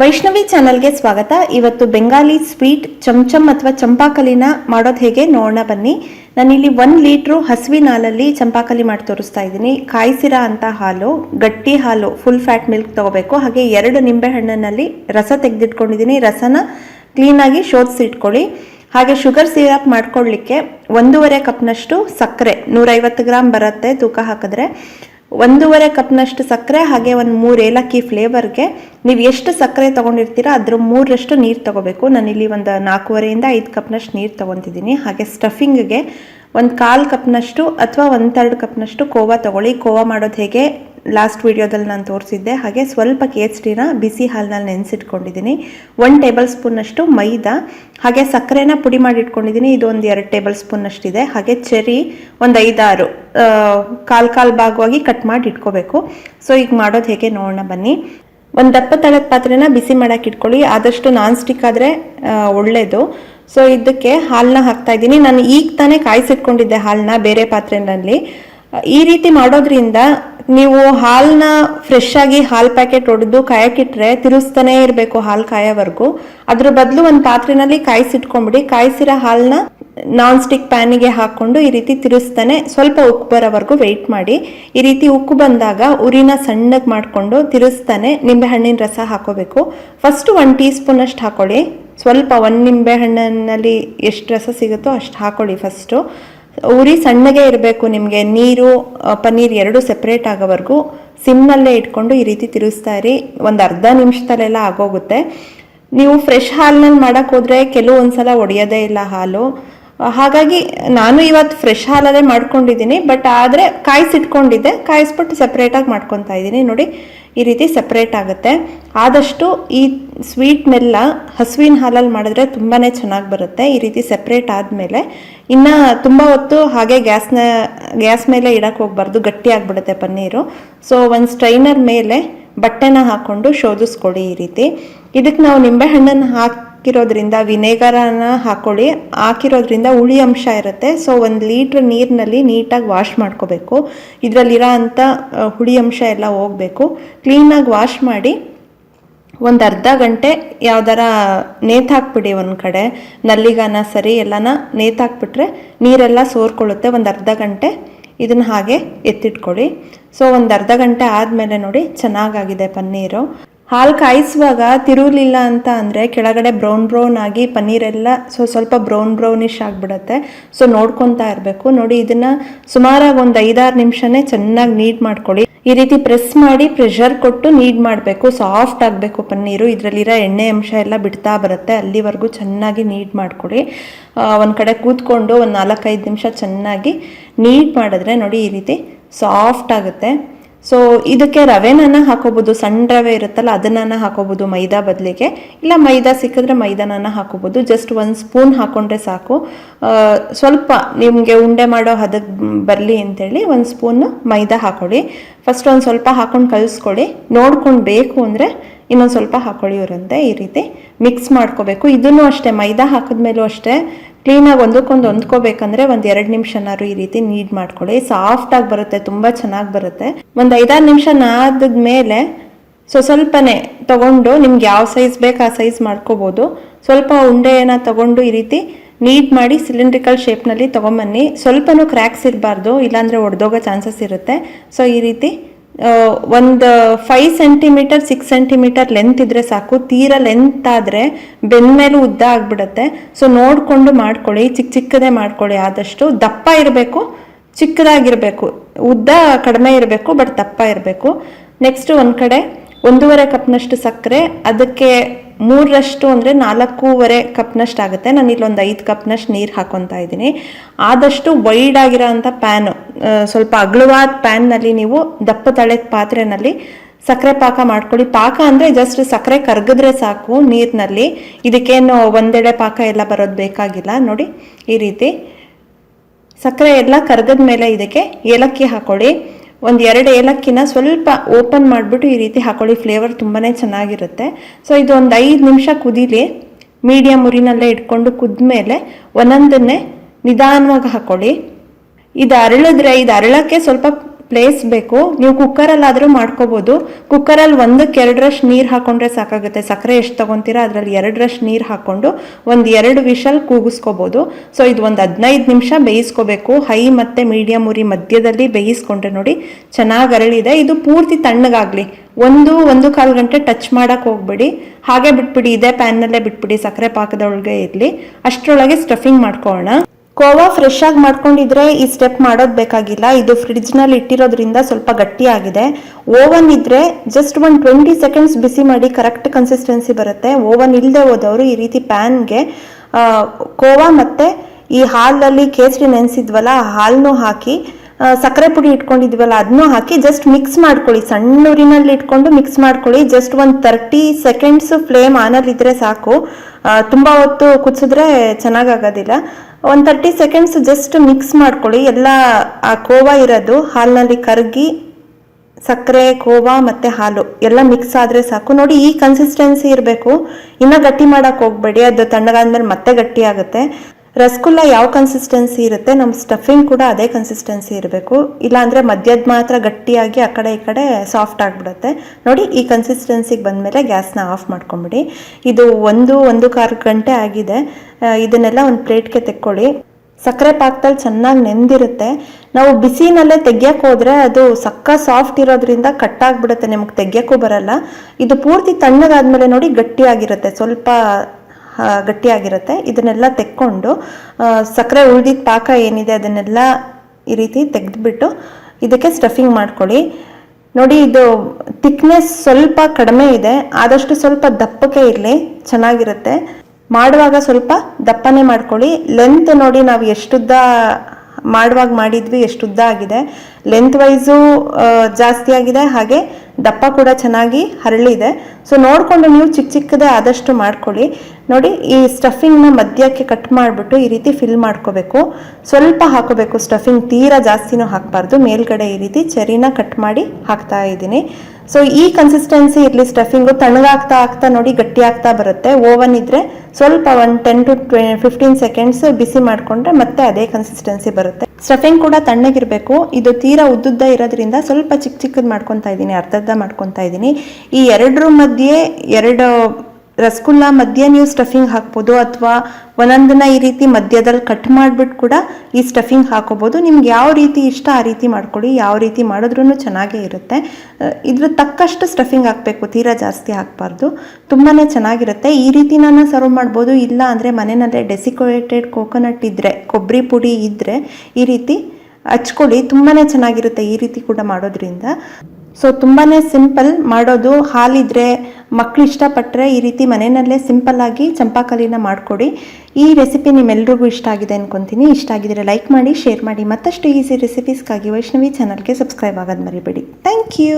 ವೈಷ್ಣವಿ ಚಾನಲ್ಗೆ ಸ್ವಾಗತ. ಇವತ್ತು ಬೆಂಗಾಲಿ ಸ್ವೀಟ್ ಚಮಚಮ್ ಅಥವಾ ಚಂಪಾಕಲಿನ ಮಾಡೋದು ಹೇಗೆ ನೋಡೋಣ ಬನ್ನಿ. ನಾನಿಲ್ಲಿ ಒಂದು ಲೀಟ್ರು ಹಸುವಿನ ಹಾಲಲ್ಲಿ ಚಂಪಾಕಲಿ ಮಾಡಿ ತೋರಿಸ್ತಾ ಇದ್ದೀನಿ. ಕಾಯಿಸಿರ ಅಂತ ಹಾಲು, ಗಟ್ಟಿ ಹಾಲು ಫುಲ್ ಫ್ಯಾಟ್ ಮಿಲ್ಕ್ ತಗೋಬೇಕು. ಹಾಗೆ ಎರಡು ನಿಂಬೆ ಹಣ್ಣಿನಲ್ಲಿ ರಸ ತೆಗೆದಿಟ್ಕೊಂಡಿದ್ದೀನಿ. ರಸನ ಕ್ಲೀನಾಗಿ ಶೋಧಿಸಿ ಇಟ್ಕೊಳ್ಳಿ. ಹಾಗೆ ಶುಗರ್ ಸಿರಪ್ ಮಾಡ್ಕೊಳ್ಳಿಕ್ಕೆ ಒಂದೂವರೆ ಕಪ್ನಷ್ಟು ಸಕ್ಕರೆ, ನೂರೈವತ್ತು ಗ್ರಾಮ್ ಬರುತ್ತೆ ತೂಕ ಹಾಕಿದ್ರೆ. ಒಂದೂವರೆ ಕಪ್ನಷ್ಟು ಸಕ್ಕರೆ, ಹಾಗೆ ಒಂದು ಮೂರು ಏಲಕ್ಕಿ ಫ್ಲೇವರ್ಗೆ ನೀವು ಎಷ್ಟು ಸಕ್ಕರೆ ತೊಗೊಂಡಿರ್ತೀರಾ, ಅದ್ರ ಮೂರರಷ್ಟು ನೀರು ತೊಗೋಬೇಕು. ನಾನಿಲ್ಲಿ ಒಂದು ನಾಲ್ಕೂವರೆಯಿಂದ ಐದು ಕಪ್ನಷ್ಟು ನೀರು ತೊಗೊತಿದ್ದೀನಿ ಹಾಗೆ ಸ್ಟಫಿಂಗ್ಗೆ ಒಂದು ಕಾಲು ಕಪ್ನಷ್ಟು ಅಥವಾ ಒಂದು ಥರ್ಡ್ ಕಪ್ನಷ್ಟು ಕೋವಾ ತೊಗೊಳ್ಳಿ. ಕೋವಾ ಮಾಡೋದು ಹೇಗೆ? ಲಾಸ್ಟ್ ವಿಡಿಯೋದಲ್ಲಿ ನಾನು ತೋರಿಸಿದ್ದೆ, ಹಾಗೆ ಸ್ವಲ್ಪ ಕೇಸರಿನ ಬಿಸಿ ಹಾಲಿನಲ್ಲಿ ನೆನೆಸಿಟ್ಕೊಂಡಿದ್ದೀನಿ. ಒನ್ ಟೇಬಲ್ ಸ್ಪೂನಷ್ಟು ಮೈದಾ, ಹಾಗೆ ಸಕ್ಕರೆನ ಪುಡಿ ಮಾಡಿ ಇಟ್ಕೊಂಡಿದ್ದೀನಿ. ಇದು ಒಂದು ಎರಡು ಟೇಬಲ್ ಸ್ಪೂನಷ್ಟಿದೆ ಹಾಗೆ ಚೆರಿ ಒಂದು ಐದಾರು ಕಾಲು ಕಾಲ್ ಭಾಗವಾಗಿ ಕಟ್ ಮಾಡಿ ಇಟ್ಕೋಬೇಕು. ಸೊ ಈಗ ಮಾಡೋದು ಹೇಗೆ ನೋಡೋಣ ಬನ್ನಿ. ಒಂದು ದಪ್ಪ ತಳದ ಪಾತ್ರೆನ ಬಿಸಿ ಮಾಡೋಕೆ ಇಟ್ಕೊಳ್ಳಿ. ಆದಷ್ಟು ನಾನ್ ಸ್ಟಿಕ್ ಆದರೆ ಒಳ್ಳೆಯದು ಸೊ ಇದಕ್ಕೆ ಹಾಲನ್ನ ಹಾಕ್ತಾ ಇದ್ದೀನಿ. ನಾನು ಈಗ ತಾನೇ ಕಾಯಿಸಿಟ್ಕೊಂಡಿದ್ದೆ ಹಾಲನ್ನ ಬೇರೆ ಪಾತ್ರೆನಲ್ಲಿ. ಈ ರೀತಿ ಮಾಡೋದ್ರಿಂದ ನೀವು ಹಾಲನ್ನ ಫ್ರೆಶ್ ಆಗಿ ಹಾಲು ಪ್ಯಾಕೆಟ್ ಹೊಡೆದು ಕಾಯಕ್ಕಿಟ್ರೆ ತಿರುಗಿಸ್ತಾನೆ ಇರಬೇಕು ಹಾಲು ಕಾಯೋವರೆಗೂ. ಅದ್ರ ಬದಲು ಒಂದು ಪಾತ್ರೆನಲ್ಲಿ ಕಾಯಿಸಿಟ್ಕೊಂಡ್ಬಿಡಿ ಕಾಯಿಸಿರೋ ಹಾಲನ್ನ ನಾನ್ ಸ್ಟಿಕ್ ಪ್ಯಾನಿಗೆ ಹಾಕೊಂಡು ಈ ರೀತಿ ತಿರುಗಿಸ್ತಾನೆ ಸ್ವಲ್ಪ ಉಕ್ಕು ಬರೋವರೆಗೂ ವೆಯ್ಟ್ ಮಾಡಿ. ಈ ರೀತಿ ಉಕ್ಕು ಬಂದಾಗ ಉರಿನ ಸಣ್ಣಗೆ ಮಾಡಿಕೊಂಡು ತಿರುಸ್ತಾನೆ ನಿಂಬೆ ಹಣ್ಣಿನ ರಸ ಹಾಕೋಬೇಕು. ಫಸ್ಟ್ ಒನ್ ಟೀ ಸ್ಪೂನ್ ಅಷ್ಟು ಹಾಕೊಳ್ಳಿ. ಸ್ವಲ್ಪ ಒಂದು ನಿಂಬೆ ಹಣ್ಣಿನಲ್ಲಿ ಎಷ್ಟು ರಸ ಸಿಗುತ್ತೋ ಅಷ್ಟು ಹಾಕೊಳ್ಳಿ ಫಸ್ಟು ಉರಿ ಸಣ್ಣಗೆ ಇರಬೇಕು ನಿಮಗೆ, ನೀರು ಪನ್ನೀರ್ ಎರಡು ಸೆಪ್ರೇಟ್ ಆಗೋವರೆಗೂ ಸಿಮ್ನಲ್ಲೇ ಇಟ್ಕೊಂಡು ಈ ರೀತಿ ತಿರುಗಿಸ್ತಾ ಇರಿ. ಒಂದು ಅರ್ಧ ನಿಮಿಷದಲ್ಲೆಲ್ಲ ಆಗೋಗುತ್ತೆ. ನೀವು ಫ್ರೆಶ್ ಹಾಲಿನಲ್ಲಿ ಮಾಡೋಕ್ಕೆ ಹೋದರೆ ಕೆಲವೊಂದ್ಸಲ ಒಡೆಯೋದೇ ಇಲ್ಲ ಹಾಲು. ಹಾಗಾಗಿ ನಾನು ಇವತ್ತು ಫ್ರೆಶ್ ಹಾಲಲ್ಲೇ ಮಾಡ್ಕೊಂಡಿದ್ದೀನಿ, ಬಟ್ ಆದರೆ ಕಾಯಿಸಿಟ್ಕೊಂಡಿದ್ದೆ, ಕಾಯಿಸ್ಬಿಟ್ಟು ಸಪ್ರೇಟಾಗಿ ಮಾಡ್ಕೊತಾ ಇದ್ದೀನಿ. ನೋಡಿ ಈ ರೀತಿ ಸಪ್ರೇಟ್ ಆಗುತ್ತೆ. ಆದಷ್ಟು ಈ ಸ್ವೀಟ್ನೆಲ್ಲ ಹಸುವಿನ ಹಾಲಲ್ಲಿ ಮಾಡಿದ್ರೆ ತುಂಬಾ ಚೆನ್ನಾಗಿ ಬರುತ್ತೆ. ಈ ರೀತಿ ಸಪ್ರೇಟ್ ಆದಮೇಲೆ ಇನ್ನು ತುಂಬ ಹೊತ್ತು ಹಾಗೆ ಗ್ಯಾಸ್ನ, ಗ್ಯಾಸ್ ಮೇಲೆ ಇಡಕ್ಕೆ ಹೋಗ್ಬಾರ್ದು. ಗಟ್ಟಿ ಆಗಿಬಿಡುತ್ತೆ ಪನ್ನೀರು. ಸೊ ಒಂದು ಸ್ಟ್ರೈನರ್ ಮೇಲೆ ಬಟ್ಟೆನ ಹಾಕ್ಕೊಂಡು ಶೋಧಿಸ್ಕೊಡಿ ಈ ರೀತಿ. ಇದಕ್ಕೆ ನಾವು ನಿಂಬೆಹಣ್ಣನ್ನು ಹಾಕಿರೋದ್ರಿಂದ ವಿನೆಗರನ ಹಾಕೊಳ್ಳಿ. ಹಾಕಿರೋದ್ರಿಂದ ಹುಳಿ ಅಂಶ ಇರುತ್ತೆ. ಸೊ ಒಂದು ಲೀಟ್ರ್ ನೀರಿನಲ್ಲಿ ನೀಟಾಗಿ ವಾಶ್ ಮಾಡ್ಕೋಬೇಕು. ಇದರಲ್ಲಿರೋ ಅಂಥ ಹುಳಿ ಅಂಶ ಎಲ್ಲ ಹೋಗಬೇಕು. ಕ್ಲೀನಾಗಿ ವಾಶ್ ಮಾಡಿ ಒಂದು ಅರ್ಧ ಗಂಟೆ ಯಾವ್ದಾರ ನೇತಾಕ್ಬಿಡಿ ಒಂದು ಕಡೆ. ನಲ್ಲಿಗಾನ ಸರಿ ಎಲ್ಲನ ನೇತಾಕ್ಬಿಟ್ರೆ ನೀರೆಲ್ಲ ಸೋರ್ಕೊಳ್ಳುತ್ತೆ. ಒಂದು ಅರ್ಧ ಗಂಟೆ ಇದನ್ನು ಹಾಗೆ ಎತ್ತಿಟ್ಕೊಳ್ಳಿ. ಸೊ ಒಂದು ಅರ್ಧ ಗಂಟೆ ಆದಮೇಲೆ ನೋಡಿ ಚೆನ್ನಾಗಾಗಿದೆ ಪನ್ನೀರು. ಹಾಲು ಕಾಯಿಸುವಾಗ ತಿರುಗಲಿಲ್ಲ ಅಂತ ಅಂದರೆ ಕೆಳಗಡೆ ಬ್ರೌನ್ ಬ್ರೌನ್ ಆಗಿ ಪನ್ನೀರೆಲ್ಲ, ಸೊ ಸ್ವಲ್ಪ ಬ್ರೌನ್ ಬ್ರೌನಿಶ್ ಆಗಿಬಿಡತ್ತೆ. ಸೊ ನೋಡ್ಕೊತಾ ಇರಬೇಕು. ನೋಡಿ, ಇದನ್ನು ಸುಮಾರಾಗಿ ಒಂದು ಐದಾರು ನಿಮಿಷನೇ ಚೆನ್ನಾಗಿ ನೀಟ್ ಮಾಡ್ಕೊಳ್ಳಿ. ಈ ರೀತಿ ಪ್ರೆಸ್ ಮಾಡಿ ಪ್ರೆಷರ್ ಕೊಟ್ಟು ನೀಡ್ ಮಾಡಬೇಕು. ಸಾಫ್ಟ್ ಆಗಬೇಕು ಪನ್ನೀರು. ಇದರಲ್ಲಿರೋ ಎಣ್ಣೆ ಅಂಶ ಎಲ್ಲ ಬಿಡ್ತಾ ಬರುತ್ತೆ. ಅಲ್ಲಿವರೆಗೂ ಚೆನ್ನಾಗಿ ನೀಡ್ ಮಾಡ್ಕೊಳ್ಳಿ. ಒಂದು ಕಡೆ ಕೂತ್ಕೊಂಡು ಒಂದು ನಾಲ್ಕೈದು ನಿಮಿಷ ಚೆನ್ನಾಗಿ ನೀಟ್ ಮಾಡಿದ್ರೆ ನೋಡಿ ಈ ರೀತಿ ಸಾಫ್ಟ್ ಆಗುತ್ತೆ. ಸೊ ಇದಕ್ಕೆ ರವೆನ ಹಾಕೋಬೋದು. ಸಣ್ಣ ರವೆ ಇರುತ್ತಲ್ಲ ಅದನ್ನ ಹಾಕೋಬೋದು ಮೈದಾ ಬದಲಿಗೆ. ಇಲ್ಲ, ಮೈದಾ ಸಿಕ್ಕಿದ್ರೆ ಮೈದಾನ ಹಾಕೋಬೋದು. ಜಸ್ಟ್ ಒಂದು ಸ್ಪೂನ್ ಹಾಕೊಂಡ್ರೆ ಸಾಕು. ಸ್ವಲ್ಪ ನಿಮಗೆ ಉಂಡೆ ಮಾಡೋ ಹದಕ್ಕೆ ಬರಲಿ ಅಂತೇಳಿ ಒಂದು ಸ್ಪೂನ್ ಮೈದಾ ಹಾಕೊಳ್ಳಿ. ಫಸ್ಟ್ ಒಂದು ಸ್ವಲ್ಪ ಹಾಕೊಂಡು ಕಲಿಸ್ಕೊಳ್ಳಿ. ನೋಡ್ಕೊಂಡು ಬೇಕು ಅಂದರೆ ಇನ್ನೊಂದು ಸ್ವಲ್ಪ ಹಾಕೊಳ್ಳಿ ಇವರಂತೆ ಈ ರೀತಿ. ಮಿಕ್ಸ್ ಮಾಡ್ಕೋಬೇಕು. ಇದನ್ನು ಅಷ್ಟೇ, ಮೈದಾ ಹಾಕಿದ್ಮೇಲೂ ಅಷ್ಟೇ. ಕ್ಲೀನಾಗಿ ಒಂದಕ್ಕೊಂದು ಹೊಂದ್ಕೋಬೇಕಂದ್ರೆ ಒಂದು ಎರಡು ನಿಮಿಷನಾರು ಈ ರೀತಿ ನೀಡ್ ಮಾಡ್ಕೊಳ್ಳಿ. ಸಾಫ್ಟ್ ಆಗಿ ಬರುತ್ತೆ, ತುಂಬ ಚೆನ್ನಾಗಿ ಬರುತ್ತೆ. ಒಂದು ಐದಾರು ನಿಮಿಷ ಮೇಲೆ ಸೊ ಸ್ವಲ್ಪನೇ ತಗೊಂಡು ನಿಮ್ಗೆ ಯಾವ ಸೈಜ್ ಬೇಕು ಆ ಸೈಜ್ ಮಾಡ್ಕೋಬೋದು. ಸ್ವಲ್ಪ ಉಂಡೆಯನ್ನು ತಗೊಂಡು ಈ ರೀತಿ ನೀಟ್ ಮಾಡಿ ಸಿಲಿಂಡ್ರಿಕಲ್ ಶೇಪ್ನಲ್ಲಿ ತೊಗೊಂಬನ್ನಿ. ಸ್ವಲ್ಪನೂ ಕ್ರ್ಯಾಕ್ಸ್ ಇರಬಾರ್ದು, ಇಲ್ಲಾಂದರೆ ಒಡೆದೋಗೋ ಚಾನ್ಸಸ್ ಇರುತ್ತೆ. ಸೊ ಈ ರೀತಿ ಒಂದು five centimetre six centimetre length ಇದ್ರೆ ಸಾಕು. ತೀರಾ ಲೆಂತ್ ಆದರೆ ಬೆನ್ಮೇಲೂ ಉದ್ದ ಆಗಿಬಿಡುತ್ತೆ. ಸೊ ನೋಡಿಕೊಂಡು ಮಾಡ್ಕೊಳ್ಳಿ. ಚಿಕ್ಕ ಚಿಕ್ಕದೇ ಮಾಡ್ಕೊಳ್ಳಿ. ಆದಷ್ಟು ದಪ್ಪ ಇರಬೇಕು, ಚಿಕ್ಕದಾಗಿರಬೇಕು. ಉದ್ದ ಕಡಿಮೆ ಇರಬೇಕು ಬಟ್ ದಪ್ಪ ಇರಬೇಕು. ನೆಕ್ಸ್ಟ್ ಒಂದು ಕಡೆ ಒಂದೂವರೆ ಕಪ್ನಷ್ಟು ಸಕ್ಕರೆ. ಅದಕ್ಕೆ ಮೂರರಷ್ಟು ಅಂದರೆ ನಾಲ್ಕೂವರೆ ಕಪ್ನಷ್ಟು ಆಗುತ್ತೆ ನಾನು ಇಲ್ಲೊಂದು ಐದು ಕಪ್ನಷ್ಟು ನೀರು ಹಾಕೊತಾ ಇದ್ದೀನಿ. ಆದಷ್ಟು ವೈಡ್ ಆಗಿರೋ ಅಂಥ ಪ್ಯಾನು ಸ್ವಲ್ಪ ಅಗಲವಾದ ಪ್ಯಾನ್ನಲ್ಲಿ ನೀವು ದಪ್ಪ ತಳೆದ ಪಾತ್ರೆನಲ್ಲಿ ಸಕ್ಕರೆ ಪಾಕ ಮಾಡ್ಕೊಳ್ಳಿ. ಪಾಕ ಅಂದರೆ ಜಸ್ಟ್ ಸಕ್ಕರೆ ಕರಗಿದ್ರೆ ಸಾಕು ನೀರಿನಲ್ಲಿ. ಇದಕ್ಕೇನು ಒಂದೆಡೆ ಪಾಕ ಎಲ್ಲ ಬರೋದು ಬೇಕಾಗಿಲ್ಲ. ನೋಡಿ, ಈ ರೀತಿ. ಸಕ್ಕರೆ ಎಲ್ಲ ಕರಗದ ಮೇಲೆ ಇದಕ್ಕೆ ಏಲಕ್ಕಿ ಹಾಕೊಳ್ಳಿ. ಒಂದು ಎರಡು ಏಲಕ್ಕಿನ ಸ್ವಲ್ಪ ಓಪನ್ ಮಾಡಿಬಿಟ್ಟು ಈ ರೀತಿ ಹಾಕೊಳ್ಳಿ. ಫ್ಲೇವರ್ ತುಂಬಾ ಚೆನ್ನಾಗಿರುತ್ತೆ. ಸೊ ಇದು ಒಂದು ಐದು ನಿಮಿಷ ಕುದೀಲಿ. ಮೀಡಿಯಮ್ ಉರಿನಲ್ಲೇ ಇಟ್ಕೊಂಡು ಕುದ್ಮೇಲೆ ಒಂದೊಂದನ್ನೇ ನಿಧಾನವಾಗಿ ಹಾಕೊಳ್ಳಿ. ಇದು ಅರಳಿದ್ರೆ, ಇದು ಅರಳಕ್ಕೆ ಸ್ವಲ್ಪ ಪ್ಲೇಸ್ ಬೇಕು. ನೀವು ಕುಕ್ಕರಲ್ಲಾದರೂ ಮಾಡ್ಕೋಬೋದು. ಕುಕ್ಕರಲ್ಲಿ ಒಂದಕ್ಕೆ ಎರಡರಷ್ಟು ನೀರು ಹಾಕೊಂಡ್ರೆ ಸಾಕಾಗುತ್ತೆ. ಸಕ್ಕರೆ ಎಷ್ಟು ತೊಗೊತೀರಾ? ಅದರಲ್ಲಿ ಎರಡರಷ್ಟು ನೀರು ಹಾಕ್ಕೊಂಡು ಒಂದು ಎರಡು ವಿಷಲ್ ಕೂಗಿಸ್ಕೋಬೋದು. ಸೊ ಇದು ಒಂದು ಹದಿನೈದು ನಿಮಿಷ ಬೇಯಿಸ್ಕೋಬೇಕು. ಹೈ ಮತ್ತು ಮೀಡಿಯಮ್ ಉರಿ ಮಧ್ಯದಲ್ಲಿ ಬೇಯಿಸ್ಕೊಂಡ್ರೆ ನೋಡಿ ಚೆನ್ನಾಗಿ ಅರಳಿದೆ. ಇದು ಪೂರ್ತಿ ತಣ್ಣಗಾಗಲಿ. ಒಂದು ಒಂದು ಕಾಲು ಗಂಟೆ ಟಚ್ ಮಾಡೋಕ್ಕೆ ಹೋಗ್ಬೇಡಿ. ಹಾಗೆ ಬಿಟ್ಬಿಡಿ, ಇದೇ ಪ್ಯಾನ್ನಲ್ಲೇ ಬಿಟ್ಬಿಡಿ. ಸಕ್ಕರೆ ಪಾಕದೊಳಗೆ ಇರಲಿ. ಅಷ್ಟರೊಳಗೆ ಸ್ಟಫಿಂಗ್ ಮಾಡ್ಕೊಳ್ಳೋಣ. ಕೋವಾ ಫ್ರೆಶ್ ಆಗಿ ಮಾಡ್ಕೊಂಡಿದ್ರೆ ಈ ಸ್ಟೆಪ್ ಮಾಡೋದು ಬೇಕಾಗಿಲ್ಲ. ಇದು ಫ್ರಿಡ್ಜ್ನಲ್ಲಿ ಇಟ್ಟಿರೋದ್ರಿಂದ ಸ್ವಲ್ಪ ಗಟ್ಟಿಯಾಗಿದೆ ಓವನ್ ಇದ್ರೆ ಜಸ್ಟ್ ಒಂದು ಟ್ವೆಂಟಿ ಸೆಕೆಂಡ್ಸ್ ಬಿಸಿ ಮಾಡಿ ಕರೆಕ್ಟ್ ಕನ್ಸಿಸ್ಟೆನ್ಸಿ ಬರುತ್ತೆ. ಓವನ್ ಇಲ್ಲದೆ ಹೋದವರು ಈ ರೀತಿ ಪ್ಯಾನ್ಗೆ ಕೋವಾ ಮತ್ತು ಈ ಹಾಲಲ್ಲಿ ಕೇಸರಿ ನೆನೆಸಿದ್ವಲ್ಲ, ಆ ಹಾಲನ್ನು ಹಾಕಿ ಸಕ್ಕರೆ ಪುಡಿ ಇಟ್ಕೊಂಡಿದ್ವಲ್ಲ ಅದನ್ನೂ ಹಾಕಿ ಜಸ್ಟ್ ಮಿಕ್ಸ್ ಮಾಡ್ಕೊಳ್ಳಿ. ಸಣ್ಣ ಉರಿನಲ್ಲಿ ಇಟ್ಕೊಂಡು ಮಿಕ್ಸ್ ಮಾಡ್ಕೊಳ್ಳಿ. ಜಸ್ಟ್ ಒಂದು ತರ್ಟಿ ಸೆಕೆಂಡ್ಸ್ ಫ್ಲೇಮ್ ಆನಲ್ಲಿದ್ದರೆ ಸಾಕು. ತುಂಬಾ ಹೊತ್ತು ಕುದಿಸಿದ್ರೆ ಚೆನ್ನಾಗಾಗೋದಿಲ್ಲ ಒಂದು ತರ್ಟಿ ಸೆಕೆಂಡ್ಸ್ ಜಸ್ಟ್ ಮಿಕ್ಸ್ ಮಾಡ್ಕೊಳ್ಳಿ. ಎಲ್ಲ, ಆ ಕೋವಾ ಇರೋದು ಹಾಲಿನಲ್ಲಿ ಕರಗಿ ಸಕ್ಕರೆ, ಕೋವಾ ಮತ್ತು ಹಾಲು ಎಲ್ಲ ಮಿಕ್ಸ್ ಆದರೆ ಸಾಕು. ನೋಡಿ ಈ ಕನ್ಸಿಸ್ಟೆನ್ಸಿ ಇರಬೇಕು. ಇನ್ನೂ ಗಟ್ಟಿ ಮಾಡೋಕ್ಕೆ ಹೋಗ್ಬೇಡಿ. ಅದು ತಣ್ಣಗಾದ್ಮೇಲೆ ಮತ್ತೆ ಗಟ್ಟಿ ಆಗುತ್ತೆ. ರಸಗುಲ್ಲ ಯಾವ ಕನ್ಸಿಸ್ಟೆನ್ಸಿ ಇರುತ್ತೆ ನಮ್ಮ ಸ್ಟಫಿಂಗ್ ಕೂಡ ಅದೇ ಕನ್ಸಿಸ್ಟೆನ್ಸಿ ಇರಬೇಕು. ಇಲ್ಲಾಂದರೆ ಮಧ್ಯದ ಮಾತ್ರ ಗಟ್ಟಿಯಾಗಿ ಆ ಕಡೆ ಈ ಕಡೆ ಸಾಫ್ಟ್ ಆಗಿಬಿಡುತ್ತೆ. ನೋಡಿ, ಈ ಕನ್ಸಿಸ್ಟೆನ್ಸಿಗೆ ಬಂದಮೇಲೆ ಗ್ಯಾಸ್ನ ಆಫ್ ಮಾಡ್ಕೊಂಬಿಡಿ. ಇದು ಒಂದು ಒಂದು ಕಾಲು ಗಂಟೆ ಆಗಿದೆ. ಇದನ್ನೆಲ್ಲ ಒಂದು ಪ್ಲೇಟ್ಗೆ ತೆಕ್ಕೊಳ್ಳಿ. ಸಕ್ಕರೆ ಪಾಕದಲ್ಲಿ ಚೆನ್ನಾಗಿ ನೆಂದಿರುತ್ತೆ. ನಾವು ಬಿಸಿನಲ್ಲೇ ತೆಗಿಯಕ್ಕೆ ಹೋದ್ರೆ ಅದು ಸಕ್ಕ ಸಾಫ್ಟ್ ಇರೋದ್ರಿಂದ ಕಟ್ಟಾಗ್ಬಿಡುತ್ತೆ ನಿಮಗೆ ತೆಗಿಯಕ್ಕೂ ಬರಲ್ಲ. ಇದು ಪೂರ್ತಿ ತಣ್ಣಗಾದ್ಮೇಲೆ ನೋಡಿ ಗಟ್ಟಿಯಾಗಿರುತ್ತೆ. ಸ್ವಲ್ಪ ಗಟ್ಟಿಯಾಗಿರುತ್ತೆ. ಇದನ್ನೆಲ್ಲ ತೆಕ್ಕೊಂಡು ಸಕ್ಕರೆ ಉಳಿದಿದ್ದ ಪಾಕ ಏನಿದೆ ಅದನ್ನೆಲ್ಲ ಈ ರೀತಿ ತೆಗೆದುಬಿಟ್ಟು ಇದಕ್ಕೆ ಸ್ಟಫಿಂಗ್ ಮಾಡ್ಕೊಳ್ಳಿ. ನೋಡಿ, ಇದು ಥಿಕ್ನೆಸ್ ಸ್ವಲ್ಪ ಕಡಿಮೆ ಇದೆ, ಆದಷ್ಟು ಸ್ವಲ್ಪ ದಪ್ಪಕ್ಕೆ ಇರಲಿ, ಚೆನ್ನಾಗಿರುತ್ತೆ. ಮಾಡುವಾಗ ಸ್ವಲ್ಪ ದಪ್ಪನೆ ಮಾಡ್ಕೊಳ್ಳಿ. ಲೆಂತ್ ನೋಡಿ ನಾವು ಎಷ್ಟುದ್ದ ಮಾಡುವಾಗ ಮಾಡಿದ್ವಿ ಎಷ್ಟು ಉದ್ದ ಆಗಿದೆ ಲೆಂತ್ ವೈಸು ಜಾಸ್ತಿ ಆಗಿದೆ, ಹಾಗೆ ದಪ್ಪ ಕೂಡ ಚೆನ್ನಾಗಿ ಹರಳಿದೆ. ಸೊ ನೋಡಿಕೊಂಡು ನೀವು ಚಿಕ್ಕ ಚಿಕ್ಕದೇ ಆದಷ್ಟು ಮಾಡ್ಕೊಳ್ಳಿ. ನೋಡಿ, ಈ ಸ್ಟಫಿಂಗ್ನ ಮಧ್ಯಕ್ಕೆ ಕಟ್ ಮಾಡಿಬಿಟ್ಟು ಈ ರೀತಿ ಫಿಲ್ ಮಾಡ್ಕೋಬೇಕು. ಸ್ವಲ್ಪ ಹಾಕೋಬೇಕು ಸ್ಟಫಿಂಗ್ ತೀರಾ ಜಾಸ್ತಿನೂ ಹಾಕಬಾರ್ದು. ಮೇಲ್ಗಡೆ ಈ ರೀತಿ ಚೆರಿನ ಕಟ್ ಮಾಡಿ ಹಾಕ್ತಾ ಇದ್ದೀನಿ. ಸೊ ಈ ಕನ್ಸಿಸ್ಟೆನ್ಸಿ ಇರಲಿ ಸ್ಟಫಿಂಗು ತಣ್ಣಗಾಗ್ತಾ ಆಗ್ತಾ ನೋಡಿ ಗಟ್ಟಿ ಆಗ್ತಾ ಬರುತ್ತೆ. ಓವನ್ ಇದ್ರೆ ಸ್ವಲ್ಪ ಒಂದು ಟೆನ್ ಟು ಟ್ವೆ ಫಿಫ್ಟೀನ್ ಸೆಕೆಂಡ್ಸ್ ಬಿಸಿ ಮಾಡಿಕೊಂಡ್ರೆ ಮತ್ತೆ ಅದೇ ಕನ್ಸಿಸ್ಟೆನ್ಸಿ ಬರುತ್ತೆ. ಸ್ಟಫಿಂಗ್ ಕೂಡ ತಣ್ಣಗಿರಬೇಕು. ಇದು ತೀರಾ ಉದ್ದುದ್ದ ಇರೋದ್ರಿಂದ ಸ್ವಲ್ಪ ಚಿಕ್ಕ ಚಿಕ್ಕದು ಮಾಡ್ಕೊತಾ ಇದ್ದೀನಿ, ಅರ್ಧರ್ಧ ಮಾಡ್ಕೊತಾ ಇದ್ದೀನಿ. ಈ ಎರಡರ ಮಧ್ಯೆ ಎರಡು ರಸಗುಲ್ಲ ಮಧ್ಯ ನೀವು ಸ್ಟಫಿಂಗ್ ಹಾಕ್ಬೋದು ಅಥವಾ ಒಂದೊಂದನ್ನ ಈ ರೀತಿ ಮಧ್ಯದಲ್ಲಿ ಕಟ್ ಮಾಡಿಬಿಟ್ಟು ಕೂಡ ಈ ಸ್ಟಫಿಂಗ್ ಹಾಕೋಬೋದು. ನಿಮ್ಗೆ ಯಾವ ರೀತಿ ಇಷ್ಟ ಆ ರೀತಿ ಮಾಡ್ಕೊಳ್ಳಿ ಯಾವ ರೀತಿ ಮಾಡಿದ್ರೂ ಚೆನ್ನಾಗೇ ಇರುತ್ತೆ. ಇದ್ರ ತಕ್ಕಷ್ಟು ಸ್ಟಫಿಂಗ್ ಹಾಕಬೇಕು, ತೀರಾ ಜಾಸ್ತಿ ಹಾಕಬಾರ್ದು. ತುಂಬಾ ಚೆನ್ನಾಗಿರುತ್ತೆ. ಈ ರೀತಿ ನಾನು ಸರ್ವ್ ಮಾಡ್ಬೋದು. ಇಲ್ಲ ಅಂದರೆ ಮನೆಯಲ್ಲೇ ಡೆಸಿಕೋರೇಟೆಡ್ ಕೋಕೋನಟ್ ಇದ್ದರೆ ಕೊಬ್ಬರಿ ಪುಡಿ ಇದ್ದರೆ ಈ ರೀತಿ ಹಚ್ಕೊಳ್ಳಿ. ತುಂಬಾ ಚೆನ್ನಾಗಿರುತ್ತೆ ಈ ರೀತಿ ಕೂಡ ಮಾಡೋದ್ರಿಂದ. ಸೊ ತುಂಬಾ ಸಿಂಪಲ್ ಮಾಡೋದು. ಹಾಲಿದ್ರೆ ಮಕ್ಳು ಇಷ್ಟಪಟ್ಟರೆ ಈ ರೀತಿ ಮನೆಯಲ್ಲೇ ಸಿಂಪಲ್ ಆಗಿ ಚಂಪಾಕಲಿನ ಮಾಡಿಕೊಡಿ. ಈ ರೆಸಿಪಿ ನಿಮ್ಮೆಲ್ರಿಗೂ ಇಷ್ಟ ಆಗಿದೆ ಅನ್ಕೊಂತೀನಿ. ಇಷ್ಟ ಆಗಿದ್ರೆ ಲೈಕ್ ಮಾಡಿ ಶೇರ್ ಮಾಡಿ. ಮತ್ತಷ್ಟು ಈಸಿ ರೆಸಿಪೀಸ್ಗಾಗಿ ವೈಷ್ಣವಿ ಚಾನಲ್ಗೆ ಸಬ್ಸ್ಕ್ರೈಬ್ ಆಗೋದು ಮರಿಬೇಡಿ. Thank you